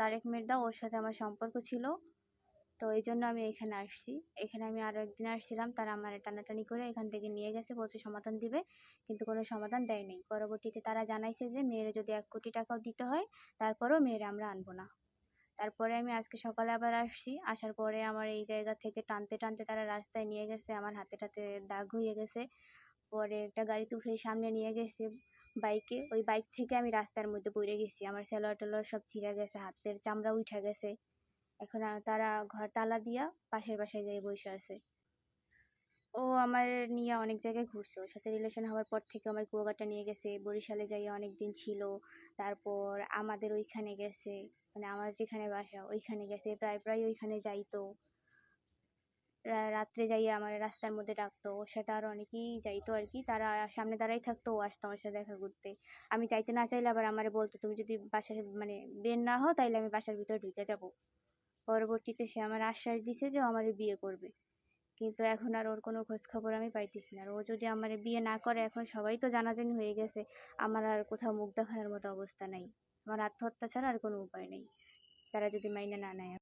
তারেক মির্জা ওর সাথে আমার সম্পর্ক ছিল। তো এই জন্য আমি এখানে আসছি। এখানে আমি আরও একদিন আসছিলাম, তারা আমার টানাটানি করে এখান থেকে নিয়ে গেছে, বলছে সমাধান দিবে, কিন্তু কোনো সমাধান দেয়নি। পরবর্তীতে তারা জানাইছে যে, মেয়ের যদি এক কোটি টাকাও দিতে হয়, তারপরেও মেয়ের আমরা আনব না। তারপরে আমি আজকে সকালে আবার আসছি। আসার পরে আমার এই জায়গা থেকে টানতে টানতে তারা রাস্তায় নিয়ে গেছে, আমার হাতে টাতে দাগ হয়ে গেছে। পরে একটা গাড়িতে উঠে সামনে নিয়ে গেছে। বাইকে, ওই বাইক থেকে আমি রাস্তার মধ্যে পড়ে গেছি। আমার সেলোয়ার টেলোয়ার সব ছিঁড়ে গেছে, হাতের চামড়া উঠে গেছে। এখন তারা ঘর তালা দিয়া পাশের বাসায় যেয়ে বসে আছে। ও আমার নিয়ে অনেক জায়গায় ঘুরছে। ওর সাথে রিলেশন হওয়ার পর থেকে আমার কুয়াকাটা নিয়ে গেছে, বরিশালে যাই অনেক দিন ছিল। তারপর আমাদের ওইখানে গেছে মানে আমার যেখানে বাসা, ওইখানে গেছে, প্রায় প্রায় ওইখানে যাইতো। রাত্রে যাইয়ে আমার রাস্তার মধ্যে ডাকতো। ওর সাথে আরও অনেকেই যাইতো আর কি। তারা সামনে দাঁড়াই থাকতো, ও আসতো আমার সাথে দেখা করতে। আমি চাইতে না চাইলে আবার আমারে বলতো, তুমি যদি বাসার মানে বের না হও, তাইলে আমি বাসার ভিতরে ঢুকে যাব। পরবর্তীতে সে আমার আশ্বাস দিছে যে আমারে বিয়ে করবে। কিন্তু এখন আর ওর কোনো খোঁজ খবর আমি পাইতেছি না। আর ও যদি আমার বিয়ে না করে, এখন সবাই তো জানাজানি হয়ে গেছে। আমার আর কোথাও মুখ দেখানোর মতো অবস্থা নাই। আমার আত্মহত্যা ছাড়া আর কোনো উপায় নেই। তারা যদি মাইনে না নেয়